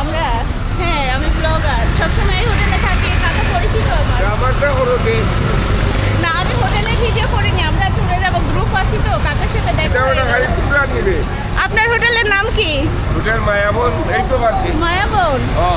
আমরা হ্যাঁ আমি ব্লগার সবসময় হোটেলে থাকি কাকা পরিচিত আমার। আমারটা না আমি হোটেলে ভিডিও করিনি আমরা ট্যুরে যাব গ্রুপ আছি তো কাকার সাথে দেখা আপনার হোটেলের নাম কি? হোটেল মায়াবন এই তো পাশে মায়াবন? ও।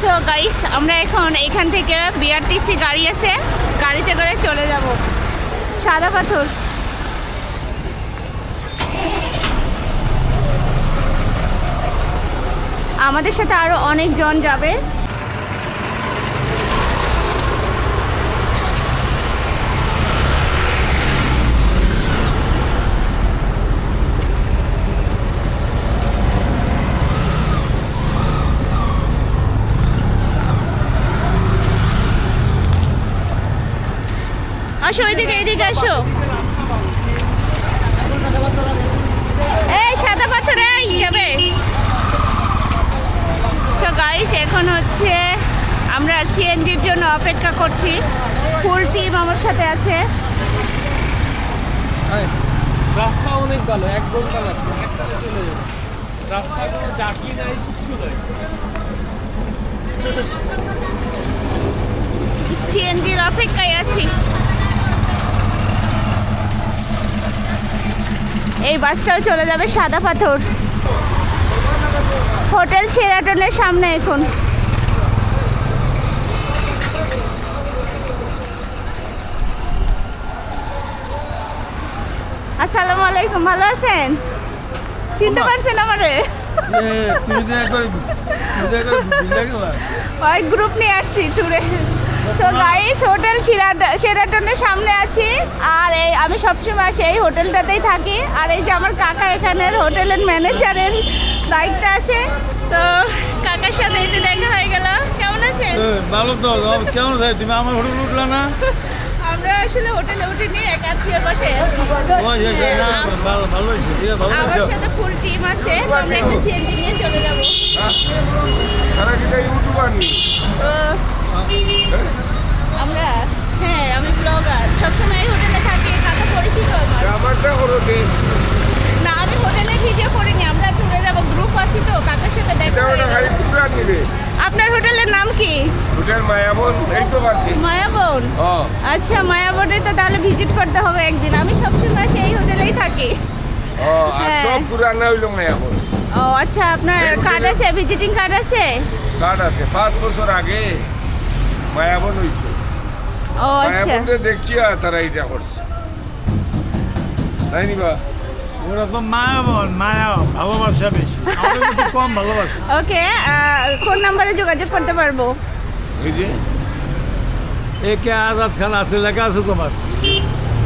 সো গাইস আমরা এখন এখান থেকে বিআরটিসি গাড়ি আছে গাড়িতে করে চলে যাব। সাদা পাথর। আমাদের সাথে আরও অনেকজন যাবে। আসো এদিকে এদিকে আসো এই সাদা পাথর এই যাবে সো গাইস এখন হচ্ছে আমরা সিএনজির জন্য অপেক্ষা করছি। ফুল টিম আমার সাথে আছে। রাস্তা অনেক ভালো এক ঘণ্টা লাগবে একটানে চলে যাবে। রাস্তা কোনো জাকি নাই কিচ্ছু নাই সিএনজির অপেক্ষায় আছি। এই বাসটাও চলে যাবে সাদা পাথর। হোটেল শেরাটনের সামনে এখন। আসসালামু আলাইকুম ভালো আছেন? চিনতে পারছেন আমারে? ওই গ্রুপ নিয়ে আসছি ট্যুরে তো গাইস হোটেল শেরাটনের সামনে আছি। আর এই আমি সবসময় আসি এই হোটেলটাতেই থাকি। আর এই যে আমার কাকা এখানের হোটেলের ম্যানেজারের দায়িত্বে আছে। তো কাকার সাথে যে দেখা হয়ে গেল। কেমন আছেন? ভালো তো কেমন আছে তুমি আমার হোটেল উঠলা না? আমরা আসলে হোটেলে উঠিনি এক আত্মীয়র ভালো আমার সাথে ফুল টিম আছে তো আমরা একটা সিএনজি নিয়ে চলে যাব। তারা কি ইউটিউবার নি আমরা হ্যাঁ আমি ব্লগার। সবসময় হোটেলে থাকি কাকা পরিচিত আমার। আমারটা করতে না আমি হোটেলে ভিডিও করিনি আমরা ট্যুরে যাব গ্রুপ আছি তো কাকার সাথে দেখা হয়ে আপনার হোটেলের নাম কি? হোটেল মায়াবন এই তো পাশে মায়াবন? ও আচ্ছা মায়াবনে তো তাহলে ভিজিট করতে হবে একদিন। আমি সবসময় সেই হোটেলেই থাকি। ও আর হ্যাঁ। সব পুরানা হইল মায়াবন। ও আচ্ছা আপনার কার্ড আছে? ভিজিটিং কার্ড আছে? কার্ড আছে। পাঁচ বছর আগে মায়াবন হইছে। ও আচ্ছা। মায়াবনকে দেখছি তারা এটা করছে। তাই নিবা? ওরা তো মায়া মায়া ভালোবাসা বেশি। কম ভালোবাসা। ওকে কোন নাম্বারে যোগাযোগ করতে পারব। এই যে একে আজাদ খান আছে লেখা আছে তোমার?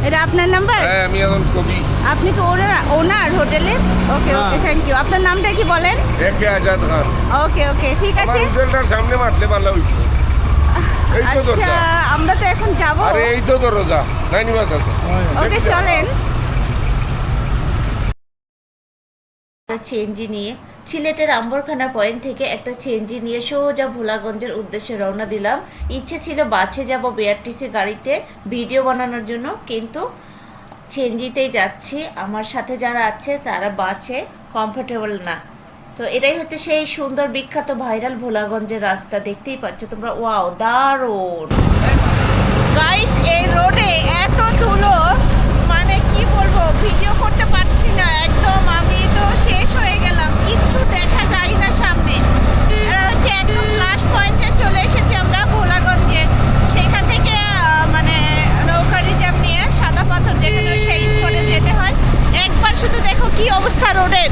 এটা আপনার নাম্বার? হ্যাঁ আমি এখন কবি। আপনি তো ওনার ওনার হোটেলে? ওকে ওকে হ্যাঁ। থ্যাংক ইউ আপনার নামটা কি বলেন? একে আজাদ খান। ওকে ওকে ঠিক আমার আছে। হোটেলটার সামনে হইতো আচ্ছা আমরা তো এখন যাব। আরে এই তো দরজা। নাই নিবাস আছে। ওকে চলেন। সিএনজি নিয়ে সিলেটের আম্বরখানা পয়েন্ট থেকে একটা সিএনজি নিয়ে সোজা ভোলাগঞ্জের উদ্দেশ্যে রওনা দিলাম। ইচ্ছে ছিল বাসে যাব বিআরটিসি গাড়িতে, ভিডিও বানানোর জন্য, কিন্তু সিএনজিতেই যাচ্ছি। আমার সাথে যারা আছে, তারা বাসে কমফোর্টেবল না। তো এটাই হচ্ছে সেই সুন্দর বিখ্যাত ভাইরাল ভোলাগঞ্জের রাস্তা। দেখতেই পাচ্ছ তোমরা, ওয়াও, দারুণ! গাইস এই রোডে এত ধুলো মানে কি বলব ভিডিও করতে চলে এসেছি আমরা ভোলাগঞ্জে। সেইখান থেকে মানে নৌকা রিজার্ভ নিয়ে সাদা পাথর যেখানে সেই স্পটে যেতে হয়। একবার শুধু দেখো কি অবস্থা রোডের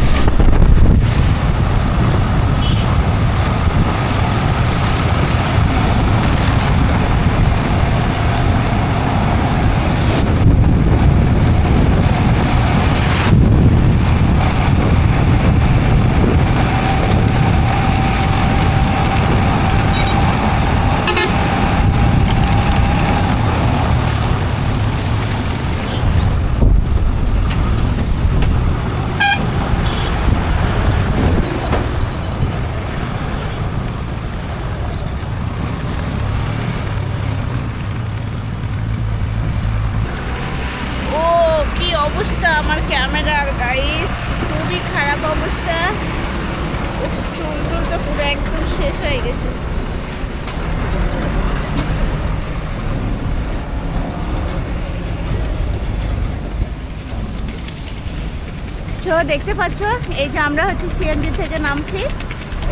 তো দেখতে পাচ্ছ? এই যে আমরা হচ্ছে সিএনজি থেকে নামছি।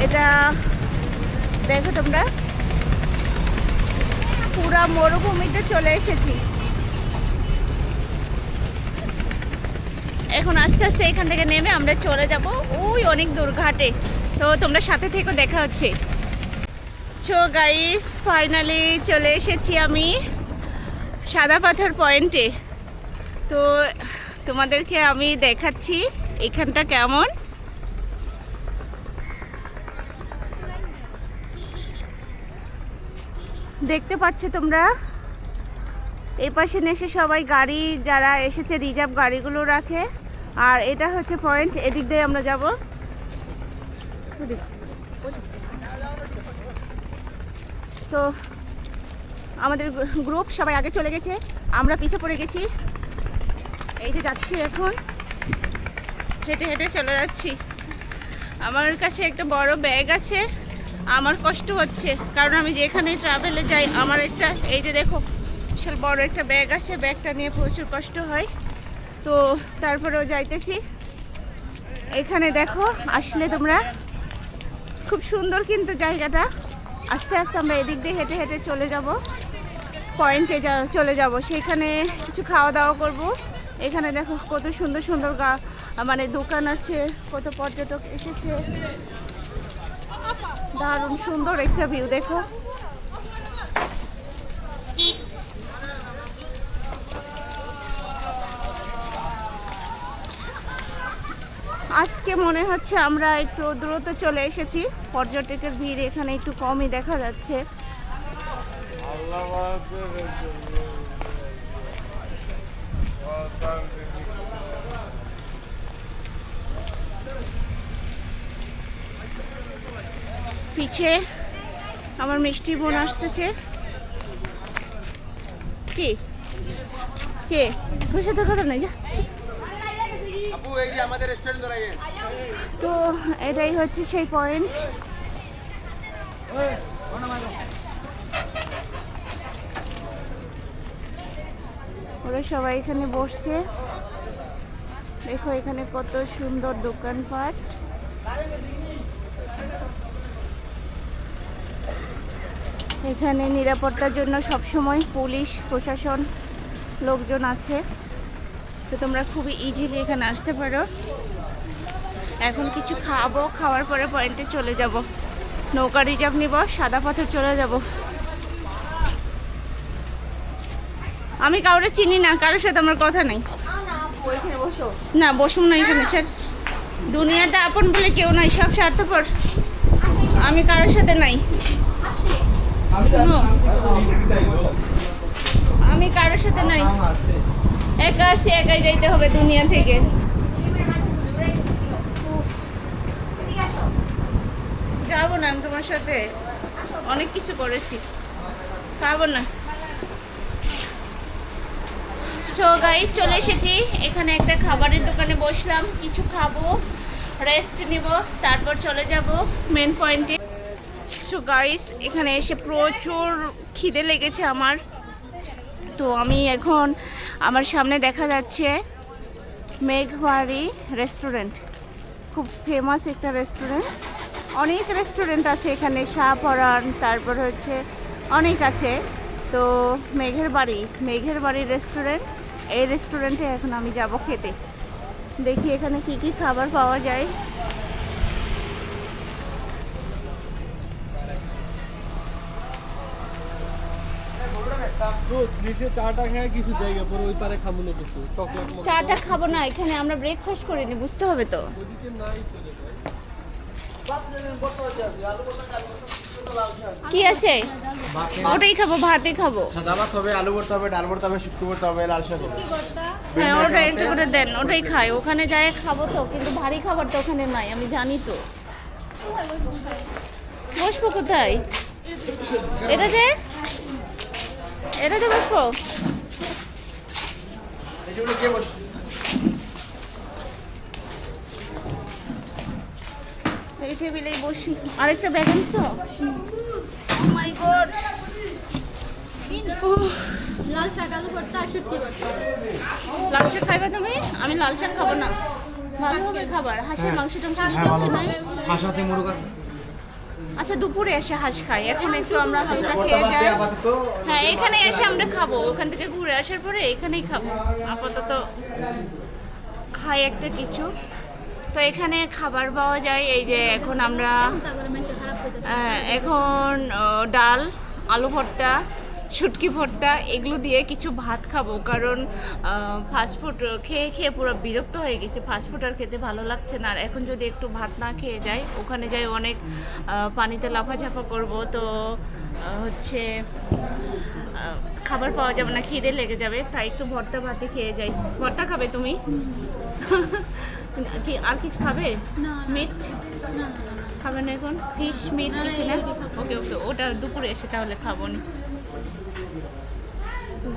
এটা দেখো তোমরা। পুরা মরুভূমিতে চলে এসেছি। এখন আস্তে আস্তে এখান থেকে নেমে আমরা চলে যাব ওই অনেক দূর ঘাটে। তো তোমরা সাথে থেকে দেখা হচ্ছে। সো গাইস ফাইনালি চলে এসেছি আমি সাদা পাথর পয়েন্টে। তো তোমাদেরকে আমি দেখাচ্ছি, এখানটা কেমন? দেখতে পাচ্ছ তোমরা? এই পাশে সবাই গাড়ি, যারা এসেছে, রিজার্ভ গাড়িগুলো রাখে। আর এটা হচ্ছে পয়েন্ট, এদিক দিয়ে আমরা যাব। তো আমাদের গ্রুপ সবাই আগে চলে গেছে, আমরা পিছে পড়ে গেছি। এই যে যাচ্ছি এখন। হেঁটে হেঁটে চলে যাচ্ছি। আমার কাছে একটা বড় ব্যাগ আছে। আমার কষ্ট হচ্ছে। কারণ আমি যেখানে ট্রাভেলে যাই, আমার একটা, এই যে দেখো, বিশাল বড় একটা ব্যাগ আছে। ব্যাগটা নিয়ে প্রচুর কষ্ট হয়। তো তারপরেও যাইতেছি। এখানে দেখো, আসলে তোমরা খুব সুন্দর কিন্তু জায়গাটা। আস্তে আস্তে আমরা এদিক দিয়ে হেঁটে হেঁটে চলে যাব। পয়েন্টে যা, চলে যাব। সেখানে কিছু খাওয়া দাওয়া করব। এখানে দেখো কত সুন্দর সুন্দর গা মানে দোকান আছে, কত পর্যটক এসেছে। দারুণ সুন্দর একটা ভিউ দেখো। আজকে মনে হচ্ছে আমরা একটু দ্রুত চলে এসেছি। পর্যটকের ভিড় এখানে একটু কমই দেখা যাচ্ছে। পিছে আমার মিষ্টি বোন আসতেছে। কি? কে? তোর তো কথা নেই যা। তো এটাই হচ্ছে সেই পয়েন্ট ওরা সবাই এখানে বসছে। দেখো এখানে কত সুন্দর দোকানপাট। এখানে নিরাপত্তার জন্য সবসময় পুলিশ, প্রশাসন লোকজন আছে। তো তোমরা খুবই ইজিলি এখানে আসতে পারো। এখন কিছু খাব, খাওয়ার পরে পয়েন্টে চলে যাব। নৌকা রিজার্ভ নিব, সাদা পাথর চলে যাব। আমি কাউরে চিনি না, কারোর সাথে আমার কথা নেই। না, বসুন না এখানে, স্যার। দুনিয়াতে আপন বলে কেউ নাই, সব স্বার্থপর। আমি কারোর সাথে নাই. আমি কারোর সাথে নাই। একা আসছি একাই যাইতে হবে দুনিয়া থেকে। যাব না আমি তোমার সাথে। অনেক কিছু করেছি। খাব না। সো গাই চলে এসেছি। এখানে একটা খাবারের দোকানে বসলাম। কিছু খাব রেস্ট নিব, তারপর চলে যাব মেন পয়েন্টে সো গাইস, এখানে এসে প্রচুর খিদে লেগেছে আমার। তো আমি এখন আমার সামনে দেখা যাচ্ছে মেঘবাড়ি রেস্টুরেন্ট। খুব ফেমাস একটা রেস্টুরেন্ট। অনেক রেস্টুরেন্ট আছে এখানে, শাহপরান, তারপর হচ্ছে অনেক আছে। তো মেঘের বাড়ি মেঘের বাড়ি রেস্টুরেন্ট। এই রেস্টুরেন্টে এখন আমি যাব খেতে। দেখি এখানে কি কি খাবার পাওয়া যায়। চাটা খেয়ে কিছু জায়গা পরে ওই পারে খাব না কিছু চকলেট মকলেট। চাটা খাব না এখানে আমরা ব্রেকফাস্ট করিনি বুঝতে হবে তো। ওদিকে নাই চলে যায়। কি আছে? ওটাই খাব ভাতই খাব। সাদা ভাত হবে আলু ভর্তা হবে ডাল ভর্তা হবে শুক্তো ভর্তা হবে লাল শাক হবে। হ্যাঁ ওটাই একটু করে দেন ওটাই খাই। ওখানে যাই খাব তো কিন্তু ভারী খাবার তো ওখানে নাই আমি জানি তো। বসবো কোথায়? এটাতে এটাতে বসবো? এই টেবিলেই বসি। আরেকটা ব্যাগ আনছো? মাই গড লাল শাক আলু ভর্তা আর শুটকি ভর্তা। লাল শাক খাইবে তুমি? আমি লাল শাক খাব না। ভালো হবে খাবার। হাঁসের মাংস টাংস কিছু নাই? হাঁস আছে মুরগ আছে। আচ্ছা দুপুরে এসে হাঁস খাই। এখন একটু আমরা হালকা খেয়ে যাই। হ্যাঁ এখানে এসে আমরা খাব। ওখান থেকে ঘুরে আসার পরে এখানেই খাব। আপাতত খাই একটা কিছু। তো এখানে খাবার পাওয়া যায়। এই যে এখন আমরা এখন ডাল আলু ভর্তা শুটকি ভর্তা এগুলো দিয়ে কিছু ভাত খাব। কারণ ফাস্টফুড খেয়ে খেয়ে পুরো বিরক্ত হয়ে গেছে। ফাস্টফুড আর খেতে ভালো লাগছে না। আর এখন যদি একটু ভাত না খেয়ে যাই ওখানে যাই অনেক পানিতে লাফাঝাফা করব। তো হচ্ছে খাবার পাওয়া যাবে না খিদে লেগে যাবে। তাই একটু ভর্তা ভাতে খেয়ে যাই। ভর্তা খাবে তুমি? কি আর কিছু খাবে। মিট খাবে না এখন? ফিশ মিট কিছু না ওকে ওকে ওটা দুপুরে এসে তাহলে খাব নি।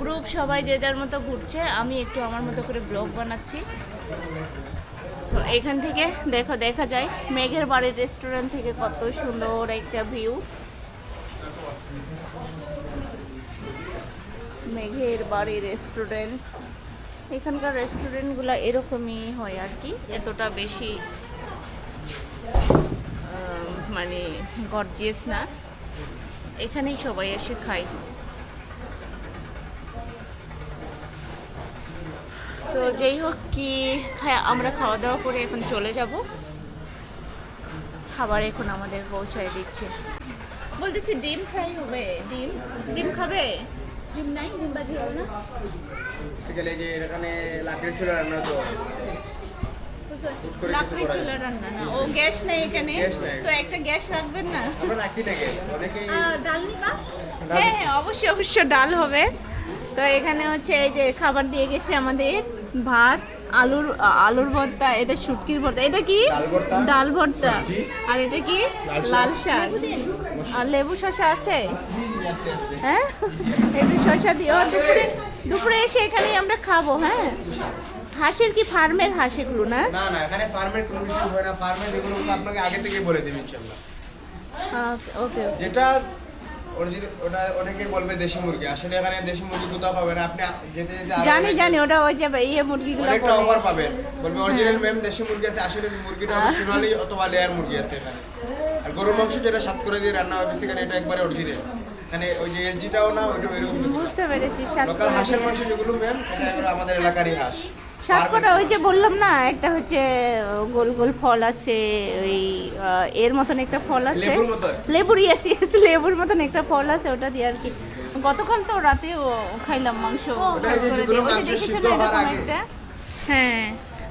গ্রুপ সবাই যে যার মতো ঘুরছে, আমি একটু আমার মতো করে ব্লগ বানাচ্ছি। তো এখান থেকে দেখো, দেখা যায়, মেঘের বাড়ির রেস্টুরেন্ট থেকে কত সুন্দর একটা ভিউ মেঘের বাড়ি রেস্টুরেন্ট এখানকার রেস্টুরেন্টগুলো এরকমই হয় আর কি, এতটা বেশি মানে গর্জিয়াস না। এখানেই সবাই এসে খায়। তো যেই হোক কি আমরা খাওয়া দাওয়া করে এখন চলে যাব। খাবার এখন আমাদের পৌঁছায় দিচ্ছে। বলতেছি ডিম ফ্রাই হবে। ডিম? ডিম খাবে? ডিম নাই ডিম বাজি হবে না। সেখানে যে এখানে লাকড়ির চুলা রান্না তো। চুলা রান্না না। ও গ্যাস নেই এখানে। তো একটা গ্যাস রাখবেন না? আমরা রাখি থেকে অনেকেই ডাল নিবা হ্যাঁ হ্যাঁ অবশ্যই অবশ্যই ডাল হবে। তো এখানে হচ্ছে এই যে খাবার দিয়ে গেছে আমাদের। ভাত আলুর আলুর ভর্তা এটা শুটকির ভর্তা। এটা কি? ডাল ভর্তা। আর এটা কি? লাল শাক। আর লেবু শসা আছে? হ্যাঁ? একটু শসা দিও। দুপুরে দুপুরে এসে এখানেই আমরা খাব হ্যাঁ? হাঁসের কি ফার্মের হাঁস এগুলো না? না না এখানে ফার্মের কোনো কিছু হয় না। ফার্মের এগুলো আপনাকে আগে থেকে বলে দেবে ইনশাল্লাহ ওকে। যেটা ওটা অনেকে বলবে দেশি মুরগি। আসলে এখানে দেশি মুরগি কোথাও পাবেন আপনি যেতে যেতে জানি জানি ওটা ওই যে ইয়ে মুরগিগুলো অনেকটা অফার পাবেন বলবে অরিজিনাল ম্যাম দেশি মুরগি আছে। আসলে মুরগিটা আহ। সোনালি অথবা লেয়ার মুরগি আছে এখানে। আর গরু মাংস যেটা সাত করে দিয়ে রান্না হবে সেখানে এটা একবারে অরিজিনাল মানে ওই যে এলজিটাও না ওইটা এরকম বুঝতে পেরেছি লোকাল হাঁসের মাংস যেগুলো ম্যাম এটা আমাদের এলাকারই হাঁস। সাতকটা ওই যে বললাম না একটা হচ্ছে গোল গোল ফল আছে ওই এর মতন একটা ফল আছে। লেবুর ইয়েস ইয়েস লেবুর মতন একটা ফল আছে ওটা দিয়ে আর কি। গতকাল তো রাতেও খাইলাম মাংস। একটা? হ্যাঁ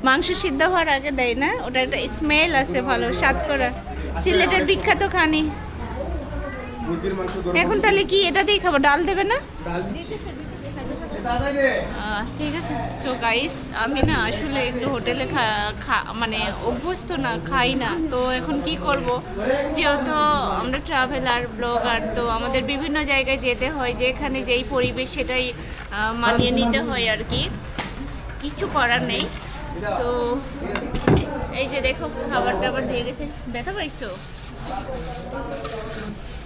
মাংস সিদ্ধ হওয়ার আগে দেয় না ওটা একটা স্মেল আছে ভালো করা সিলেটের বিখ্যাত খানি। এখন তাহলে কি এটা দিয়ে খাব? ডাল দেবে না? ডাল ঠিক আছে। সো গাইস আমি না আসলে একটু হোটেলে মানে অভ্যস্ত না, খাই না। তো এখন কি করব? যেহেতু আমরা ট্রাভেলার ব্লগার তো আমাদের বিভিন্ন জায়গায় যেতে হয়, যেখানে যেই পরিবেশ সেটাই মানিয়ে নিতে হয় আর কি। কিছু করার নেই। তো এই যে দেখো, খাবার টাবার দিয়ে গেছে। ব্যথা পাইছো?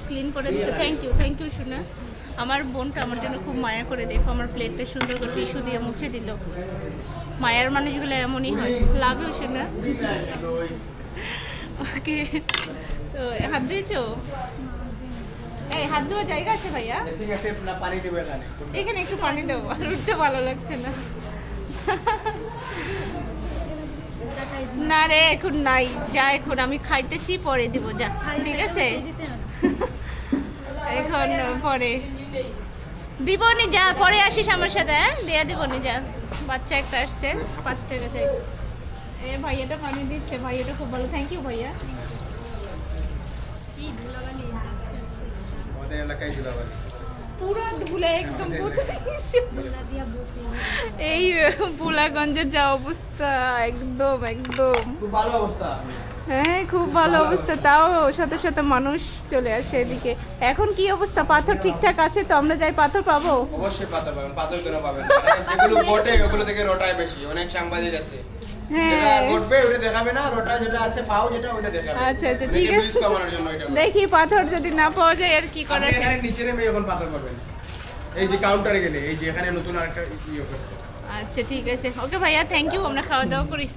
ক্লিন করে দিচ্ছে থ্যাংক ইউ থ্যাংক ইউ শোনা। আমার বোনটা আমার জন্য খুব মায়া করে দেখো আমার প্লেটটা সুন্দর করে টিস্যু দিয়ে মুছে দিল। মায়ার মানুষগুলো এমনই হয় লাভ ইউ শোনা। ওকে তো হাত দিয়েছ এই হাত ধোয়া জায়গা আছে ভাইয়া? না এখানে। এখানে একটু পানি দেবো আর উঠতে ভালো লাগছে না। না রে এখন নাই যা এখন আমি খাইতেছি পরে দিব যা ঠিক আছে? এখন পরে। দিবনি যা পরে আসিস আমার সাথে হ্যাঁ? দেয়া দিবনি যা। বাচ্চা একটা আসছে পাঁচ টাকা চাই। এ ভাইয়াটা পানি দিচ্ছে ভাইয়াটা খুব ভালো। থ্যাংক ইউ ভাইয়া। আমাদের এলাকায় পুরো ধুলে একদম এই বুলাগঞ্জের যা অবস্থা একদম একদম। খুব ভালো অবস্থা। হ্যাঁ খুব ভালো অবস্থা। তাও শত শত মানুষ চলে আসে এদিকে। এখন কি অবস্থা? পাথর ঠিকঠাক আছে তো? আমরা যাই পাথর পাবো? অবশ্যই পাথর পাবেন পাথর কেন পাবেন? যেগুলো বটে ওগুলো থেকে রোটায় বেশি। অনেক সাংবাদিক আছে। হ্যাঁ। আচ্ছা আচ্ছা মানে। দেখি পাথর যদি না পাওয়া যায় আর কি করা নিচে নেমে এখন পাথর পাবেন এই যে কাউন্টারে গেলে এই যে এখানে নতুন আরেকটা ইয়ে আচ্ছা ঠিক আছে। ওকে ভাইয়া থ্যাংক ইউ আমরা খাওয়া দাওয়া করি।